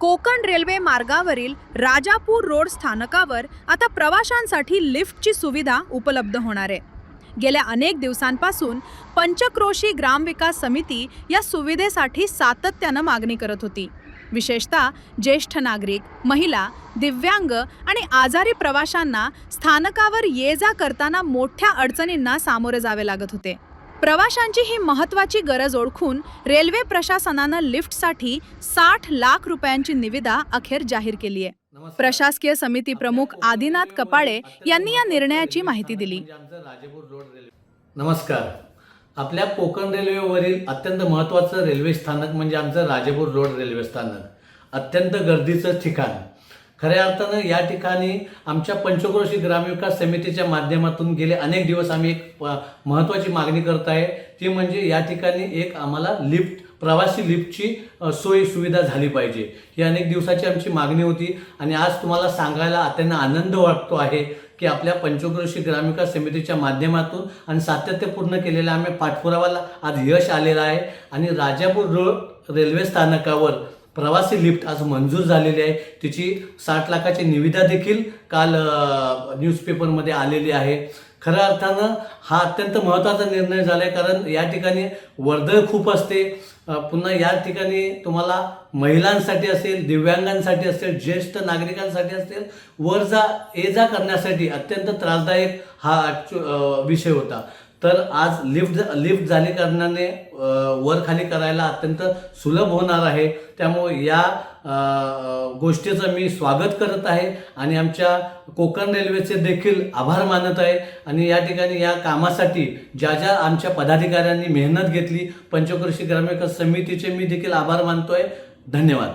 Konkan railway मार्गावरील Rajapur road स्थानकावर आता प्रवाशांसाठी लिफ्टची सुविधा उपलब्ध होणार आहे. गेल्या अनेक दिवसांपासून पंचक्रोशी ग्रामविकास समिती या सुविधेसाठी सातत्यानं मागणी करत होती. विशेषतः ज्येष्ठ नागरिक महिला दिव्यांग आणि आजारी प्रवाशांना स्थानकावर ये जा करताना मोठ्या अडचणींना सामोरे जावे लागत होते. प्रवाशांची ही महत्त्वाची गरज ओळखून रेल्वे प्रशासनानं लिफ्टसाठी साठ लाख रुपयांची निविदा अखेर जाहीर केली आहे. प्रशासकीय समिती प्रमुख आदिनाथ कपाळे यांनी या निर्णयाची माहिती दिली. नमस्कार. आपल्या कोकण रेल्वेवरील अत्यंत महत्त्वाचं रेल्वे स्थानक म्हणजे आमचं राजापूर रोड रेल्वे स्थानक. अत्यंत गर्दीचं ठिकाण. खऱ्या अर्थानं या ठिकाणी आमच्या पंचक्रोशी ग्रामविकास समितीच्या माध्यमातून गेले अनेक दिवस आम्ही एक महत्त्वाची मागणी करत आहे ती म्हणजे या ठिकाणी एक आम्हाला लिफ्ट प्रवासी लिफ्टची सोयी सुविधा झाली पाहिजे. ही अनेक दिवसाची आमची मागणी होती आणि आज तुम्हाला सांगायला अत्यंत आनंद वाटतो आहे की आपल्या पंचक्रोशी ग्रामविकास समितीच्या माध्यमातून आणि सातत्यपूर्ण केलेल्या आम्ही पाठपुरावाला आज यश आलेलं आहे. आणि राजापूर रोड रेल्वे स्थानकावर प्रवासी लिफ्ट आज मंजूर झालेली आहे. तिची साठ लाखाची निविदा देखील काल न्यूजपेपरमध्ये आलेली आहे. खऱ्या अर्थानं हा अत्यंत महत्त्वाचा निर्णय झाला आहे कारण या ठिकाणी वर्दळ खूप असते. पुन्हा या ठिकाणी तुम्हाला महिलांसाठी असेल दिव्यांगांसाठी असेल ज्येष्ठ नागरिकांसाठी असेल वर जा ये जा करण्यासाठी अत्यंत त्रासदायक हा विषय होता. तर आज लिफ्ट लिफ्ट झाली कारणाने वर खाली करायला अत्यंत सुलभ होणार आहे. त्यामुळे या गोष्टीचं मी स्वागत करत आहे आणि आमच्या कोकण रेल्वेचे देखील आभार मानत आहे. आणि या ठिकाणी या कामासाठी ज्या ज्या आमच्या पदाधिकाऱ्यांनी मेहनत घेतली पंचकृषी ग्रामविकास समितीचे मी देखील आभार मानतो आहे धन्यवाद.